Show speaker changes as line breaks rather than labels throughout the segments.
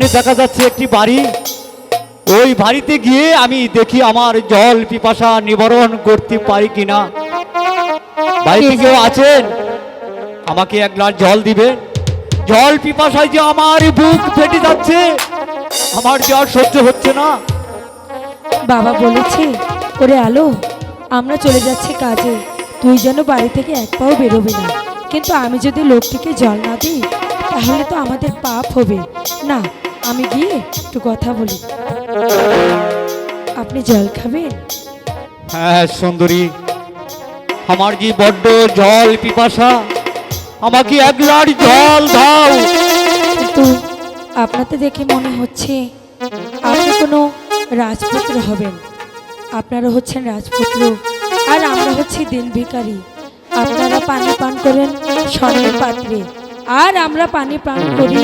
দেখা যাচ্ছে একটি বাড়ি। ওই বাড়িতে গিয়ে আমি দেখি আমার জল পিপাসা নিবারণ করতে পারি কিনা। বাড়িতে কেউ আছেন? আমাকে এক গ্লাস জল দিবেন। জল পিপাসায় যে আমার বুক ফেটে যাচ্ছে, আমার জল সহ্য হচ্ছে না।
বাবা বলেছে, ওরে আলো, আমরা চলে যাচ্ছি কাজে। তুই যেন বাড়ি থেকে এক পাও বেরোবি না। কিন্তু আমি যদি লোকটিকে জল না দিই, তাহলে তো আমাদের পাপ হবে। না আমি গিয়ে একটু কথা বলি। আপনি জল খাবেন?
হ্যাঁ সুন্দরী। আমার যে বড্ড জল পিপাসা আমাকে এক গ্লাস জল দাও।
কিন্তু আপনাকে দেখে মনে হচ্ছে আপনি কোনো রাজপুত্র হবেন। আপনারা হচ্ছেন রাজপুত্র আর আমরা হচ্ছি দিন ভিখারি। আপনারা পানি পান করেন স্বর্ণের পাত্রে আর আমরা পানি পান করি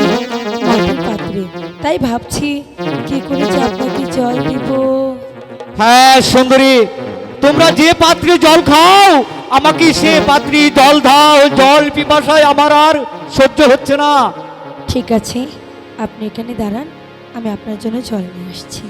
পাত্রে তাই ভাবছি কি করে আপনাকে জল দিব?
হ্যাঁ সুন্দরী তোমরা যে পাত্রে জল খাও আমাকে সে পাত্রে জল দাও। জল পিপাসায় আমার আর সহ্য হচ্ছে না।
ঠিক আছে আপনি এখানে দাঁড়ান আমি আপনার জন্য জল নিয়ে আসছি।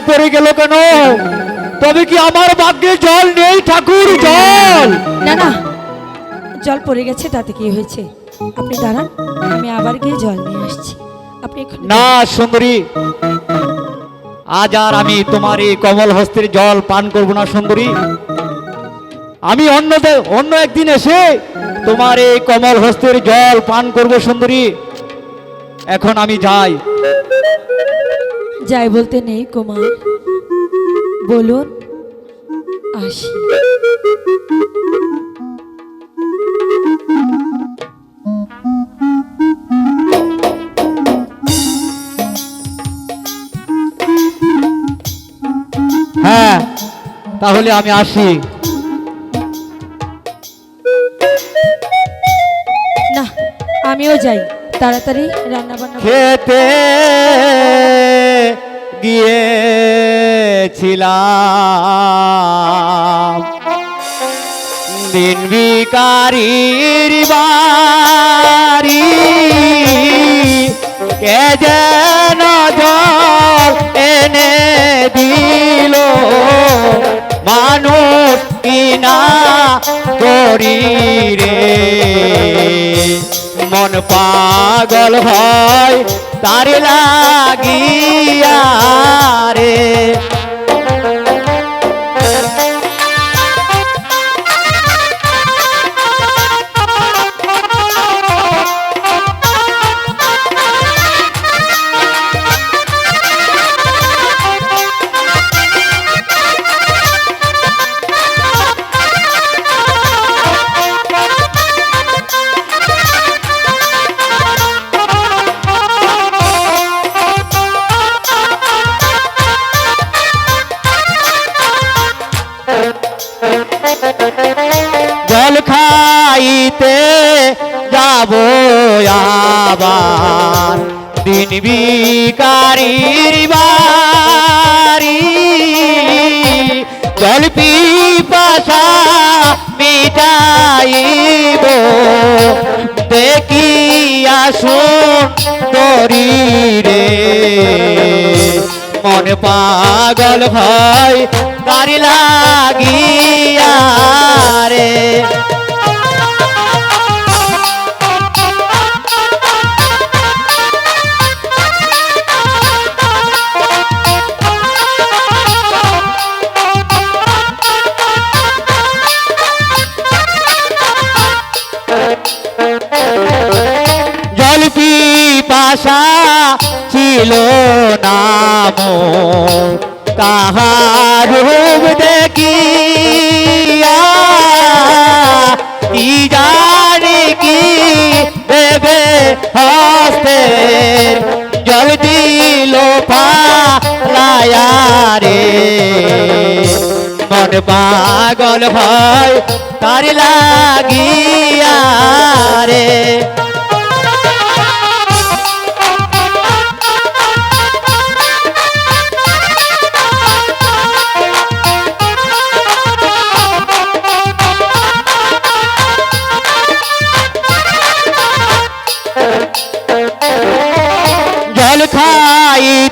জল
পড়ে গেল কেন? তবে কি আমার ভাগ্যে জল নেই ঠাকুর জল?
না না। জল পড়ে গেছে তাতে কি হয়েছে? আপনি দাঁড়ান আমি আবার গিয়ে জল নিয়ে আসছি। আপনি
না সুন্দরী। আজ আর আমি তোমার এই কমল হস্তের জল পান করব না সুন্দরী। আমি অন্য অন্য একদিন এসে তোমার এই কমল হস্তের জল পান করব সুন্দরী। এখন আমি যাই।
যাই বলতে নেই কুমার। বলুন আসি।
হ্যাঁ তাহলে আমি আসি।
না আমিও যাই। তাড়াতাড়ি
খেতে গিয়েছিলাম। দিন বিকারির বাড়ি কে যেন এনে দিল? মানুষ কিনা করি পাগল হয় তার লাগিয়া রে। জল খাইতে যাব আবার। দিন বিকারির বাড়ি। জল পিপাসা মিটাইব। দেখি আসুন তরি রে মন পাগল হয়, তারি লাগিয়া পিপাসা ছিল নাম তাহার রূপ দেখিয়া কি জানি কি দেবে হস্তে জল দিল পালায়া রে মন পাগল হয় তার লাগিয়া রে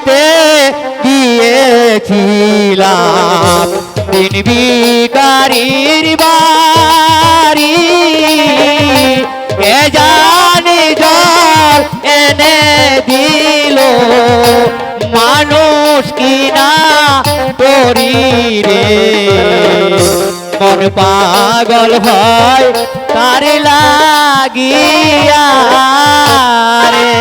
খাইতে গিয়েছিলাম। দিন বিকারির বাড়ি। এ জানি জল এনে দিল। মানুষ কিনা তরি রে মন পাগল হয় তার লাগিয়া রে।